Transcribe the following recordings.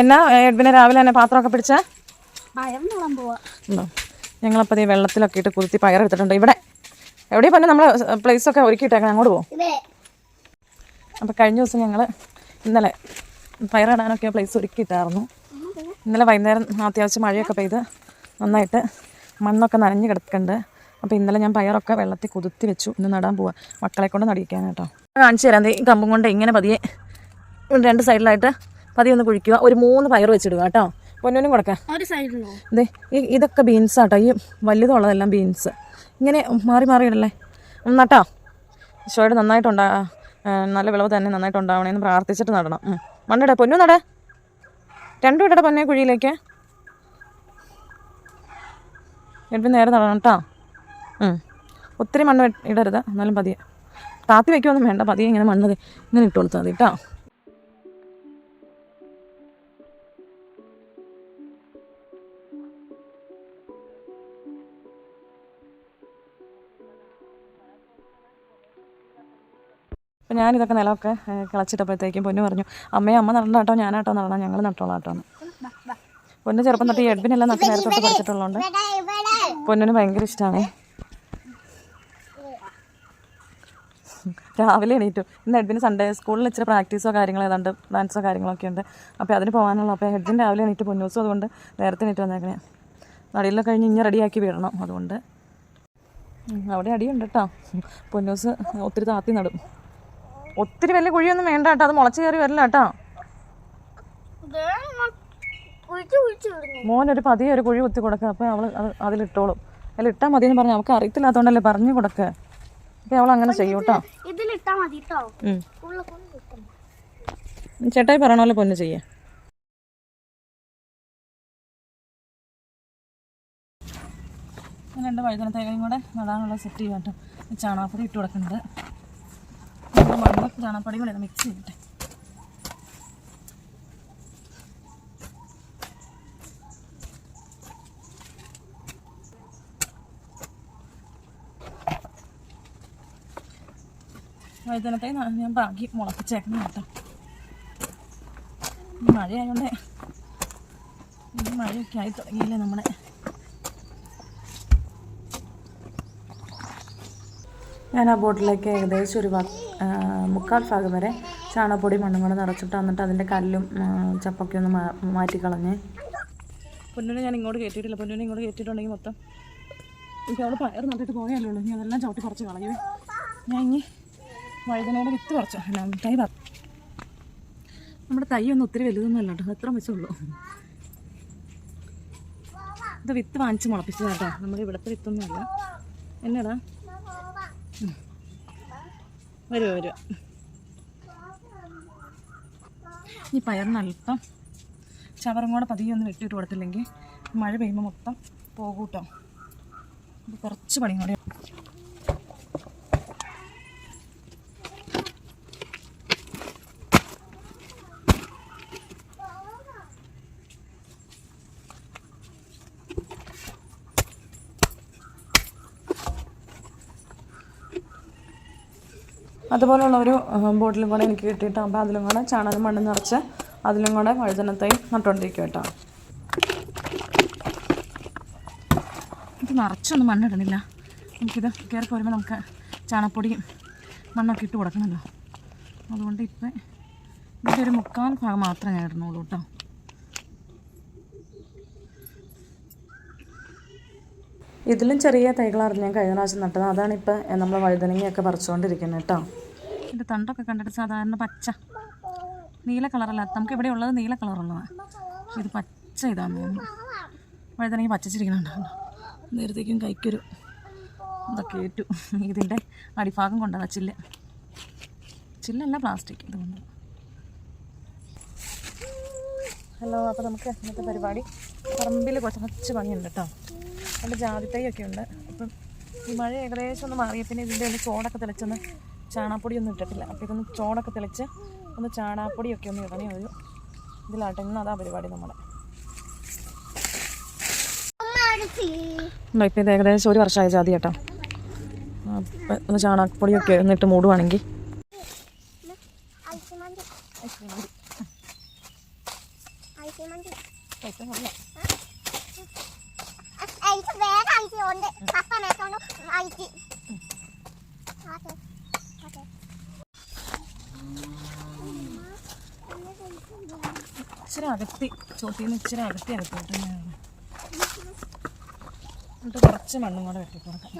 എന്നാ എഡ്വിനെ രാവിലെ തന്നെ പാത്രമൊക്കെ പിടിച്ച? ഞങ്ങളപ്പത് ഞങ്ങളപ്പോൾ ഈ വെള്ളത്തിലൊക്കെ ഇട്ട് കുരുത്തി പയറെടുത്തിട്ടുണ്ട് ഇവിടെ. എവിടെയും പറഞ്ഞാൽ പ്ലേസ് ഒക്കെ ഒരുക്കിയിട്ടേക്കാം അങ്ങോട്ട് പോകും അപ്പൊ അപ്പോൾ കഴിഞ്ഞ ദിവസം ഞങ്ങൾ ഇന്നലെ പയറിടാനൊക്കെ പ്ലേസ് ഒരുക്കിയിട്ടായിരുന്നു. ഇന്നലെ വൈകുന്നേരം അത്യാവശ്യം മഴയൊക്കെ പെയ്ത് നന്നായിട്ട് മണ്ണൊക്കെ നനഞ്ഞു കിടക്കുന്നുണ്ട് അപ്പോൾ ഇന്നലെ ഞാൻ പയറൊക്കെ വെള്ളത്തിൽ കുതിർത്തി വെച്ചു. ഇന്ന് നടാൻ പോവാ. മക്കളെ കൊണ്ട് നടിക്കാൻ കേട്ടോ കാണിച്ചു തരാം. ഈ കമ്പും കൊണ്ട് ഇങ്ങനെ പതിയെ രണ്ട് സൈഡിലായിട്ട് പതിയെ ഒന്ന് കുഴിക്കുക. ഒരു മൂന്ന് പയർ വെച്ചിടുക കേട്ടോ. പൊന്നോനും കൊടുക്കാം. ഈ ഇതൊക്കെ ബീൻസ് ആട്ടോ. ഈ വലുതുള്ളതെല്ലാം ബീൻസ് ഇങ്ങനെ മാറി മാറി ഇടല്ലേ? നട്ടോ ഈശോയുടെ നന്നായിട്ടുണ്ടാ നല്ല വിളവ് തന്നെ നന്നായിട്ട് ഉണ്ടാവണേന്ന് പ്രാർത്ഥിച്ചിട്ട് നടണം. മണ്ണിടാ പൊന്നു നട. രണ്ടും ഇടട പൊന്നെ കുഴിയിലേക്ക്. എടുത്ത് നേരെ നടണം കേട്ടോ. ഒത്തിരി മണ്ണ് ഇടരുത്. എന്നാലും പതിയെ. താത്തി വയ്ക്കുമൊന്നും വേണ്ട. പതിയെ ഇങ്ങനെ മണ്ണ് ഇങ്ങനെ ഇട്ട് കൊടുത്താൽ മതി കേട്ടോ അപ്പം ഞാനിതൊക്കെ നിലമൊക്കെ കിളച്ചിട്ടപ്പോഴത്തേക്കും പൊന്നു പറഞ്ഞു അമ്മയെ അമ്മ നടണ്ട കേട്ടോ ഞാനാട്ടോ നടണം ഞങ്ങൾ നട്ടോളാം കേട്ടോ എന്ന് പൊന്നു ചെറുപ്പം തൊട്ട് ഈ എഡ്ബിനെല്ലാം നട്ട് നേരത്തെ തൊട്ട് പഠിച്ചിട്ടുള്ളതുകൊണ്ട് പൊന്നിന് ഭയങ്കര ഇഷ്ടമാണ് രാവിലെ എണീറ്റു. ഇന്ന് എഡ്വിന് സൺഡേ സ്കൂളിൽ ഇച്ചിരി പ്രാക്ടീസോ കാര്യങ്ങളോ ഏതാണ്ട് ഡാൻസോ കാര്യങ്ങളൊക്കെ ഉണ്ട്. അപ്പോൾ അതിന് പോകാനുള്ള അപ്പോൾ എഡ്വിൻ രാവിലെ എണീറ്റ് പൊന്നൂസും അതുകൊണ്ട് നേരത്തെ എണീറ്റ് വന്നേക്കണേ. നടിയിലൊക്കെ കഴിഞ്ഞ് ഇങ്ങനെ റെഡിയാക്കി വിടണം അതുകൊണ്ട്. അവിടെ അടിയുണ്ട് കേട്ടോ പൊന്നൂസ് ഒത്തിരി താത്തി നടും. ഒത്തിരി വലിയ കുഴിയൊന്നും വേണ്ട കേട്ടോ. അത് മുളച്ച് കയറി വരില്ല കേട്ടോ. മോനൊരു പതിയെ ഒരു കുഴി കുത്തി കൊടുക്കുക അപ്പോൾ അവൾ അത് അതിലിട്ടോളും. അതിലിട്ടാൽ മതി എന്ന് പറഞ്ഞു അവൾക്ക് അറിയത്തില്ലാത്തതുകൊണ്ടല്ലേ പറഞ്ഞു കൊടുക്കുക അപ്പോൾ അവൾ അങ്ങനെ ചെയ്യും കേട്ടോ ചേട്ടായി പറയണല്ലോ പൊന്ന് ചെയ്യേ. രണ്ട് വഴുതനത്തേക്കയും കൂടെ നടാനുള്ള സെറ്റ് ചെയ്യാം കേട്ടോ ഈ ചാണകപ്പൊടി ഇട്ട് കൊടുക്കുന്നുണ്ട് ചാണകപ്പൊടിയും കൂടെ മിക്സ് ചെയ്തിട്ട്. വഴുതനത്തൈ ഞാൻ ബാക്കി മുളപ്പിച്ചേക്കണം കേട്ടോ. ഈ മഴയായതുകൊണ്ട് ഈ മഴയൊക്കെ ആയി തുടങ്ങിയില്ലേ നമ്മുടെ ഞാൻ ആ ബോട്ടിലേക്ക് ഏകദേശം ഒരു മുക്കാൽ ഭാഗം വരെ ചാണകപ്പൊടി മണ്ണും കൂടെ നിറച്ചിട്ട് വന്നിട്ട് അതിന്റെ കല്ലും ചപ്പൊക്കെ ഒന്ന് മാറ്റിക്കളഞ്ഞ്. പൊന്നിനെ ഞാൻ ഇങ്ങോട്ട് കയറ്റിയിട്ടില്ല. പൊന്നിനെ ഇങ്ങോട്ട് കയറ്റിയിട്ടുണ്ടെങ്കിൽ മൊത്തം എനിക്ക് അവൾ പയർ നട്ടിട്ട് പോയല്ലോ ഇനി അതെല്ലാം ചവിട്ടി കുറച്ച് കളയുവേ. ഞാൻ ഇനി വഴുതനയുടെ വിത്ത് പറിച്ചു തൈ നമ്മുടെ തൈ ഒന്നും ഒത്തിരി വലുതൊന്നും അല്ല കേട്ടോ. എത്ര വെച്ചുള്ളൂ ഇത് വിത്ത് വാങ്ങിച്ച് മുളപ്പിച്ചതാട്ടോ നമ്മുടെ ഇവിടുത്തെ വിത്തൊന്നുമല്ല ഉം. വരുമോ വരുമോ ഈ പയറിന് അല്പം ചവറും കൂടെ പതിയെ ഒന്ന് വെട്ടിയിട്ട് കൊടുത്തില്ലെങ്കിൽ മഴ പെയ്യുമ്പോൾ മൊത്തം പോകൂട്ടോ കേട്ടോ കുറച്ച് പണിയും കൂടെ അതുപോലുള്ള ഒരു ബോട്ടിലും കൂടെ എനിക്ക് കിട്ടിയിട്ട് അപ്പോൾ അതിലും കൂടെ ചാണകം മണ്ണ് നിറച്ച് അതിലും കൂടെ വഴുതനത്തെയും നട്ടുകൊണ്ടിരിക്കും കേട്ടോ ഇത് നിറച്ചൊന്നും മണ്ണിടുന്നില്ല നമുക്കിത് കയറി പോരുമ്പോൾ നമുക്ക് ചാണകപ്പൊടിയും മണ്ണൊക്കെ ഇട്ട് കൊടുക്കണമല്ലോ അതുകൊണ്ട് ഇപ്പം ഇതിന്റെ ഒരു മുക്കാൽ ഭാഗം മാത്രമേ ഞാൻ ഇടുന്നുള്ളൂ കേട്ടോ. ഇതിലും ചെറിയ തൈകളായിരുന്നു ഞാൻ കഴിഞ്ഞ പ്രാവശ്യം നട്ടത്. അതാണ് ഇപ്പം നമ്മൾ വഴുതനങ്ങയൊക്കെ പറിച്ചുകൊണ്ടിരിക്കുന്നത് കേട്ടോ. ഇതിന്റെ തണ്ടൊക്കെ കണ്ടിട്ട് സാധാരണ പച്ച. നീല കളറല്ല. നമുക്ക് ഇവിടെ ഉള്ളത് നീല കളറുള്ളതാണ് ഇത് പച്ച ഇതാന്ന് തോന്നുന്നു. വഴുതനങ്ങ പച്ചിരിക്കുന്നുണ്ടാവും നേരത്തേക്കും കൈക്കൊരു. ഇതൊക്കെ ഏറ്റു ഇതിന്റെ അടിഭാഗം കൊണ്ടതാ ചില്ല. ചില്ലല്ല പ്ലാസ്റ്റിക് ഇതുകൊണ്ട്. ഹലോ അപ്പോൾ നമുക്ക് ഇന്നത്തെ പരിപാടി. പറമ്പിൽ കുറച്ച് പണിയുണ്ട് കേട്ടോ അതിന്റെ ജാതിത്തൈയൊക്കെ ഉണ്ട്. അപ്പം ഈ മഴ ഏകദേശം ഒന്ന് മാറിയ പിന്നെ ഇതിന്റെ ഒന്ന് ചോടൊക്കെ തെളിച്ചൊന്ന് ചാണാപ്പൊടി ഒന്നും ഇട്ടിട്ടില്ല അപ്പോൾ ഇതൊന്ന് ചോടൊക്കെ തെളിച്ച് ഒന്ന് ചാണാപ്പൊടിയൊക്കെ ഒന്ന് ഇടണേ ഒരു ഇതിലാട്ടെ ഇന്ന് അതാ പരിപാടി നമ്മുടെ ഉണ്ടോ ഇപ്പോൾ ഇത് ഏകദേശം ഒരു വർഷമായ ജാതി കേട്ടോ അപ്പം ഒന്ന് ചാണാപ്പൊടിയൊക്കെ ഒന്നിട്ട് മൂടുവാണെങ്കിൽ ഐസ് വേറെ ഐസ് ഉണ്ട് പപ്പ മേത്തോണ്ട് ഐസി ഇച്ചിരി അകത്തി ചോട്ടിൽ നിന്ന് ഇച്ചിരി അകത്തി അകത്തോട്ട് എന്നിട്ട് കുറച്ച് മണ്ണും കൂടെ വെട്ടി കൊടുക്കാം.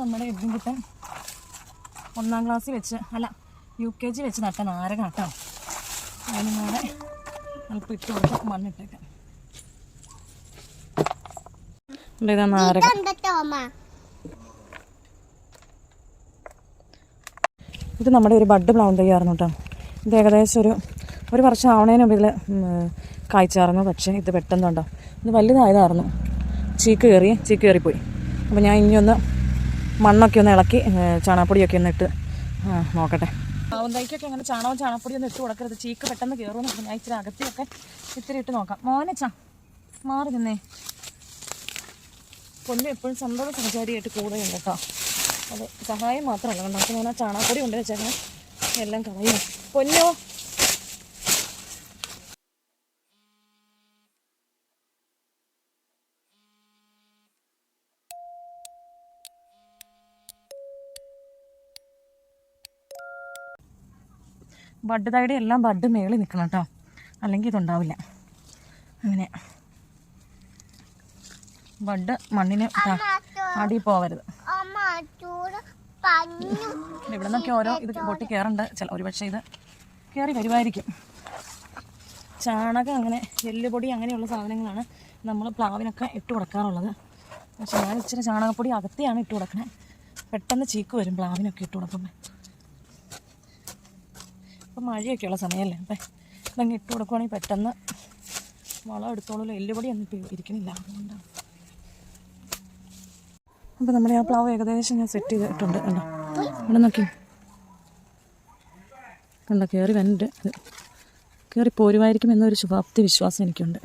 നമ്മുടെ എഡ്വിൻകുട്ടൻ ഒന്നാം ക്ലാസ്സിൽ വെച്ച് അല്ല യു കെ ജി വെച്ച് നട്ട ആരെ കേട്ടോ. അതിനും കൂടെ അല്പം ഇട്ട് കൊടുക്കാം മണ്ണിട്ടേക്കാം ഇവിടെ ഇതാ നാരക? ഇത് നമ്മുടെ ഒരു ബഡ് ബ്ലൗൺ തയ്യാറുന്നു കേട്ടോ. ഇത് ഏകദേശം ഒരു ഒരു വർഷം ആവണേന് മുമ്പ് ഇതിൽ കായ്ച്ചായിരുന്നു പക്ഷേ ഇത് പെട്ടെന്ന് ഉണ്ടോ ഇത് വലുതായതായിരുന്നു. ചീക്ക് കയറി ചീക്ക് കയറിപ്പോയി. അപ്പോൾ ഞാൻ ഇനി ഒന്ന് മണ്ണൊക്കെ ഒന്ന് ഇളക്കി ചാണകപ്പൊടിയൊക്കെ ഒന്ന് ഇട്ട് ആ, നോക്കട്ടെ. തൈക്കൊക്കെ അങ്ങനെ ചാണകവും ചാണകപ്പൊടി ഒന്നും ഇട്ട് കൊടുക്കരുത്. ചീക്ക് പെട്ടെന്ന് കയറുമെന്ന് ഞാൻ ഇച്ചിരി അകത്തിയൊക്കെ ഇത്തിരി ഇട്ട് നോക്കാം. മോനച്ചാ മാറി നിന്നേ. പൊന്നു എപ്പോഴും സന്തോഷ സഞ്ചാരിയായിട്ട് കൂടെയുണ്ട് കേട്ടോ. അത് സഹായം മാത്രമല്ല. കണ്ടോ ഞാൻ ആ ചാണാപ്പൊടി കൊണ്ട് വെച്ചേക്കണം എല്ലാം കളയും. പൊന്നോ? ബഡ് തൈടെ എല്ലാം ബഡ് മേളിൽ നിൽക്കണം കേട്ടോ. അല്ലെങ്കിൽ ഇതുണ്ടാവില്ല. അങ്ങനെ. ബഡ് മണ്ണിന് അടി പോവരുത്. ഇവിടെ നിന്നൊക്കെ ഓരോ ഇത് പൊട്ടി കയറുണ്ട് ചില ഒരുപക്ഷെ ഇത് കയറി വരുമായിരിക്കും. ചാണകം അങ്ങനെ എല്ലുപൊടി അങ്ങനെയുള്ള സാധനങ്ങളാണ് നമ്മൾ പ്ലാവിനൊക്കെ ഇട്ട് കൊടുക്കാറുള്ളത്. പക്ഷെ ഞാൻ ഇച്ചിരി ചാണകപ്പൊടി അകത്തെയാണ് ഇട്ട് കൊടുക്കണേ. പെട്ടെന്ന് ചീക്ക് വരും പ്ലാവിനൊക്കെ ഇട്ട് കൊടുക്കുമ്പോൾ ഇപ്പം മഴയൊക്കെയുള്ള സമയമല്ലേ അപ്പം ഇതങ്ങ് ഇട്ട് കൊടുക്കുവാണെങ്കിൽ പെട്ടെന്ന് വളം എടുത്തോളൂ. എല്ലുപൊടി ഒന്നും ഇപ്പം ഇരിക്കണില്ല. അതുകൊണ്ടാണ്. അപ്പോൾ നമ്മുടെ ആ പ്ലാവ് ഏകദേശം ഞാൻ സെറ്റ് ചെയ്തിട്ടുണ്ട് കണ്ടോ? അവിടെ നോക്കി കണ്ടോ കയറി വന്നിട്ട് കയറി പോരുമായിരിക്കും എന്നൊരു ശുഭാപ്തി വിശ്വാസം എനിക്കുണ്ട്.